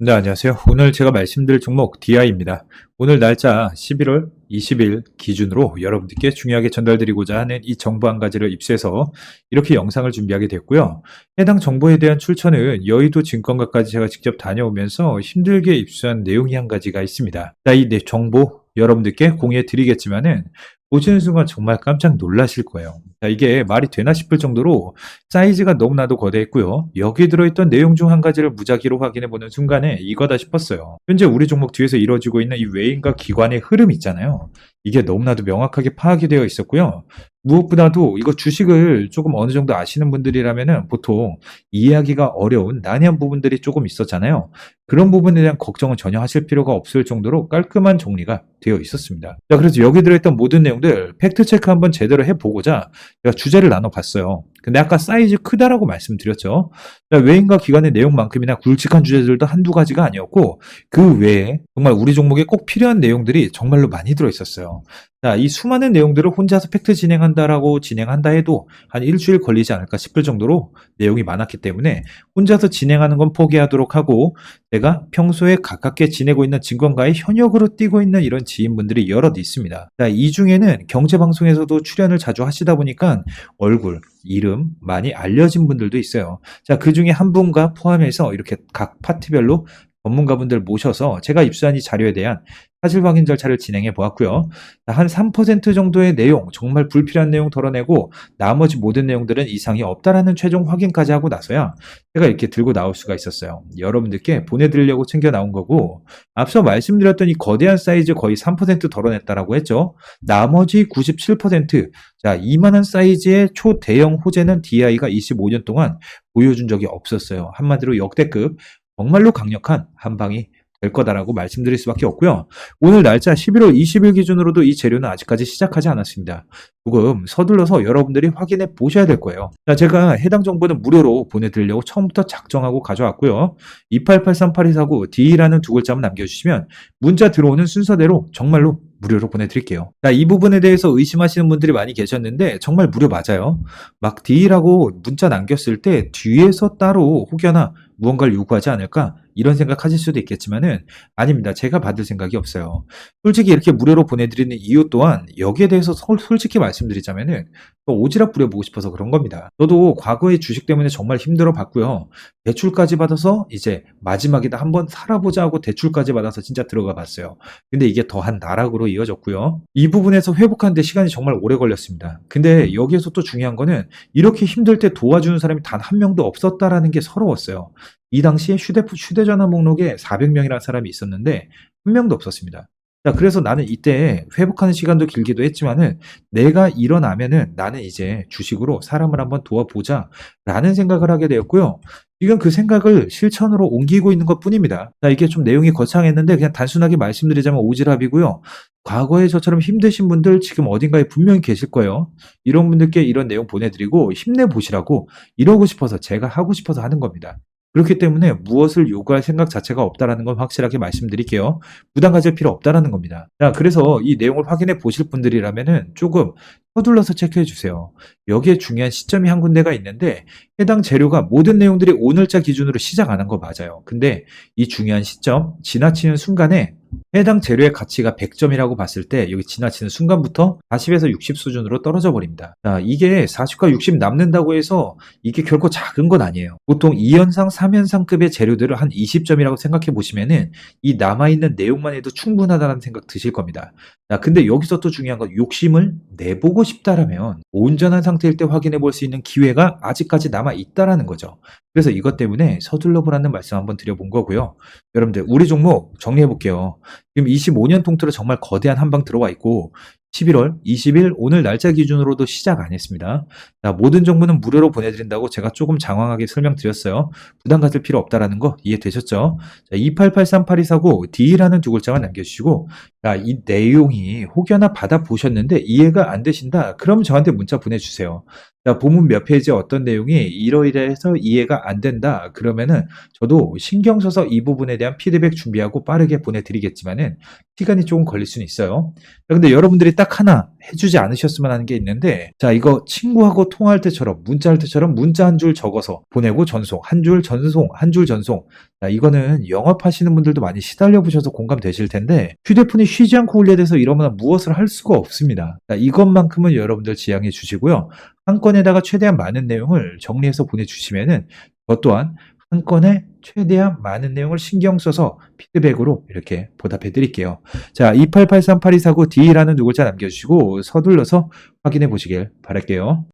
네, 안녕하세요. 오늘 제가 말씀드릴 종목 DI입니다. 오늘 날짜 11월 20일 기준으로 여러분들께 중요하게 전달드리고자 하는 이 정보 한 가지를 입수해서 이렇게 영상을 준비하게 됐고요. 해당 정보에 대한 출처는 여의도 증권가까지 제가 직접 다녀오면서 힘들게 입수한 내용이 한 가지가 있습니다. 자, 이 내- 정보 여러분들께 공유해 드리겠지만은 보시는 순간 정말 깜짝 놀라실 거예요. 자, 이게 말이 되나 싶을 정도로 사이즈가 너무나도 거대했고요. 여기 들어있던 내용 중 한 가지를 무작위로 확인해 보는 순간에 이거다 싶었어요. 현재 우리 종목 뒤에서 이루어지고 있는 이 외인과 기관의 흐름 있잖아요. 이게 너무나도 명확하게 파악이 되어 있었고요. 무엇보다도 이거 주식을 조금 어느 정도 아시는 분들이라면은 보통 이해하기가 어려운 난해한 부분들이 조금 있었잖아요. 그런 부분에 대한 걱정은 전혀 하실 필요가 없을 정도로 깔끔한 정리가 되어 있었습니다. 자, 그래서 여기 들어있던 모든 내용들 팩트 체크 한번 제대로 해보고자 제가 주제를 나눠봤어요. 근데 아까 사이즈 크다라고 말씀드렸죠. 자, 외인과 기관의 내용만큼이나 굵직한 주제들도 한두 가지가 아니었고 그 외에 정말 우리 종목에 꼭 필요한 내용들이 정말로 많이 들어 있었어요. 자, 이 수많은 내용들을 혼자서 팩트 진행한다라고 진행한다 해도 한 일주일 걸리지 않을까 싶을 정도로 내용이 많았기 때문에 혼자서 진행하는 건 포기하도록 하고 제가 평소에 가깝게 지내고 있는 증권가의 현역으로 뛰고 있는 이런 지인분들이 여럿 있습니다. 자, 이 중에는 경제방송에서도 출연을 자주 하시다 보니까 얼굴, 이름 많이 알려진 분들도 있어요. 자, 그 중에 한 분과 포함해서 이렇게 각 파트별로 전문가분들 모셔서 제가 입수한 이 자료에 대한 사실 확인 절차를 진행해 보았고요. 한 3% 정도의 내용, 정말 불필요한 내용 덜어내고 나머지 모든 내용들은 이상이 없다라는 최종 확인까지 하고 나서야 제가 이렇게 들고 나올 수가 있었어요. 여러분들께 보내드리려고 챙겨 나온 거고 앞서 말씀드렸던 이 거대한 사이즈 거의 3% 덜어냈다라고 했죠. 나머지 97%, 자 이만한 사이즈의 초대형 호재는 DI가 25년 동안 보여준 적이 없었어요. 한마디로 역대급 정말로 강력한 한 방이 될 거다라고 말씀드릴 수밖에 없고요. 오늘 날짜 11월 20일 기준으로도 이 재료는 아직까지 시작하지 않았습니다. 조금 서둘러서 여러분들이 확인해 보셔야 될 거예요. 자, 제가 해당 정보는 무료로 보내드리려고 처음부터 작정하고 가져왔고요. 2883829 D라는 두 글자만 남겨주시면 문자 들어오는 순서대로 정말로 무료로 보내드릴게요. 자, 이 부분에 대해서 의심하시는 분들이 많이 계셨는데 정말 무료 맞아요. 막 D라고 문자 남겼을 때 뒤에서 따로 혹여나 무언가를 요구하지 않을까 이런 생각 하실 수도 있겠지만은 아닙니다. 제가 받을 생각이 없어요. 솔직히 이렇게 무료로 보내드리는 이유 또한 여기에 대해서 솔- 솔직히 말씀드리자면은 또 오지랖 부려보고 싶어서 그런 겁니다. 저도 과거에 주식 때문에 정말 힘들어 봤고요. 대출까지 받아서 이제 마지막이다 한번 살아보자 하고 대출까지 받아서 진짜 들어가 봤어요. 근데 이게 더한 나락으로 이어졌고요. 이 부분에서 회복하는데 시간이 정말 오래 걸렸습니다. 근데 여기에서 또 중요한 거는 이렇게 힘들 때 도와주는 사람이 단 한 명도 없었다라는 게 서러웠어요. 이 당시에 휴대폰, 휴대전화 목록에 400명이라는 사람이 있었는데 한 명도 없었습니다. 자, 그래서 나는 이때 회복하는 시간도 길기도 했지만은 내가 일어나면은 나는 이제 주식으로 사람을 한번 도와보자 라는 생각을 하게 되었고요. 지금 그 생각을 실천으로 옮기고 있는 것 뿐입니다. 자, 이게 좀 내용이 거창했는데 그냥 단순하게 말씀드리자면 오지랖이고요. 과거에 저처럼 힘드신 분들 지금 어딘가에 분명히 계실 거예요. 이런 분들께 이런 내용 보내드리고 힘내보시라고 이러고 싶어서 제가 하고 싶어서 하는 겁니다. 그렇기 때문에 무엇을 요구할 생각 자체가 없다라는 건 확실하게 말씀드릴게요. 부담 가질 필요 없다라는 겁니다. 자, 그래서 이 내용을 확인해 보실 분들이라면은 조금 서둘러서 체크해 주세요. 여기에 중요한 시점이 한 군데가 있는데 해당 재료가 모든 내용들이 오늘자 기준으로 시작 안 한 거 맞아요. 근데 이 중요한 시점, 지나치는 순간에 해당 재료의 가치가 100점이라고 봤을 때 여기 지나치는 순간부터 40에서 60 수준으로 떨어져 버립니다. 자, 이게 40과 60 남는다고 해서 이게 결코 작은 건 아니에요. 보통 2연상, 3연상급의 재료들을 한 20점이라고 생각해 보시면은 이 남아있는 내용만 해도 충분하다는 생각 드실 겁니다. 자, 근데 여기서 또 중요한 건 욕심을 내보고 싶다라면 온전한 상태일 때 확인해 볼 수 있는 기회가 아직까지 남아 있다라는 거죠. 그래서 이것 때문에 서둘러 보라는 말씀 한번 드려본 거고요. 여러분들 우리 종목 정리해 볼게요. 지금 25년 통틀어 정말 거대한 한방 들어와 있고 11월 20일 오늘 날짜 기준으로도 시작 안 했습니다. 자, 모든 정보는 무료로 보내드린다고 제가 조금 장황하게 설명드렸어요. 부담 가질 필요 없다라는 거 이해되셨죠? 자, 2883829 D라는 두 글자만 남겨주시고 자, 이 내용이 혹여나 받아보셨는데 이해가 안 되신다. 그럼 저한테 문자 보내주세요. 자, 본문 몇 페이지에 어떤 내용이 이러이러해서 이해가 안 된다. 그러면은 저도 신경 써서 이 부분에 대한 피드백 준비하고 빠르게 보내드리겠지만은 시간이 조금 걸릴 수는 있어요. 자, 근데 여러분들이 딱 하나 해주지 않으셨으면 하는 게 있는데, 자, 이거 친구하고 통화할 때처럼, 문자할 때처럼 문자 한 줄 적어서 보내고 전송, 한 줄 전송, 한 줄 전송. 자, 이거는 영업하시는 분들도 많이 시달려 보셔서 공감되실 텐데, 휴대폰이 쉬지 않고 울려대서 이러면 무엇을 할 수가 없습니다. 자, 이것만큼은 여러분들 지양해 주시고요. 한 건에다가 최대한 많은 내용을 정리해서 보내주시면은, 저 또한 한 건에 최대한 많은 내용을 신경 써서 피드백으로 이렇게 보답해 드릴게요. 자, 28838249D라는 두 글자 남겨주시고 서둘러서 확인해 보시길 바랄게요.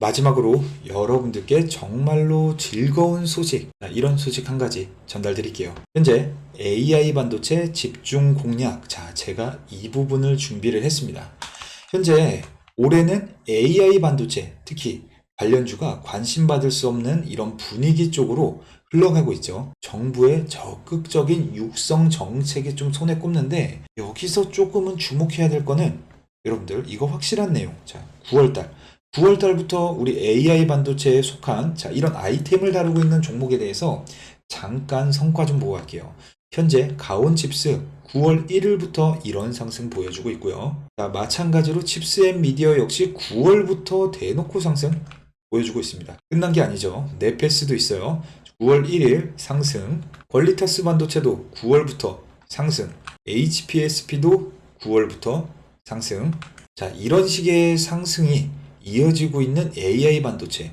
마지막으로 여러분들께 정말로 즐거운 소식, 자, 이런 소식 한 가지 전달 드릴게요. 현재 AI 반도체 집중 공략, 자, 제가 이 부분을 준비를 했습니다. 현재 올해는 AI 반도체, 특히 관련주가 관심받을 수 없는 이런 분위기 쪽으로 흘러가고 있죠. 정부의 적극적인 육성 정책에 좀 손에 꼽는데 여기서 조금은 주목해야 될 거는 여러분들 이거 확실한 내용. 자, 9월달. 9월달부터 우리 AI 반도체에 속한 자, 이런 아이템을 다루고 있는 종목에 대해서 잠깐 성과 좀 보고 갈게요. 현재 가온 칩스 9월 1일부터 이런 상승 보여주고 있고요. 자, 마찬가지로 칩스 앤 미디어 역시 9월부터 대놓고 상승 보여주고 있습니다. 끝난 게 아니죠. 네페스도 있어요. 9월 1일 상승, 퀄리타스 반도체도 9월부터 상승, HPSP도 9월부터 상승. 자, 이런 식의 상승이 이어지고 있는 AI 반도체.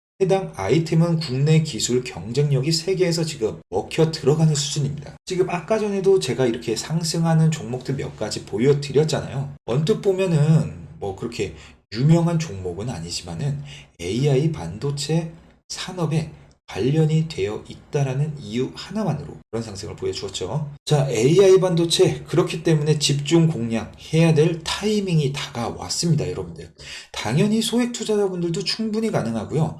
해당 아이템은 국내 기술 경쟁력이 세계에서 지금 먹혀 들어가는 수준입니다. 지금 아까 전에도 제가 이렇게 상승하는 종목들 몇 가지 보여드렸잖아요. 언뜻 보면은 뭐 그렇게 유명한 종목은 아니지만은 AI 반도체 산업에 관련이 되어 있다라는 이유 하나만으로 그런 상승을 보여주었죠. 자, AI 반도체 그렇기 때문에 집중 공략해야 될 타이밍이 다가왔습니다, 여러분들. 당연히 소액 투자자분들도 충분히 가능하고요.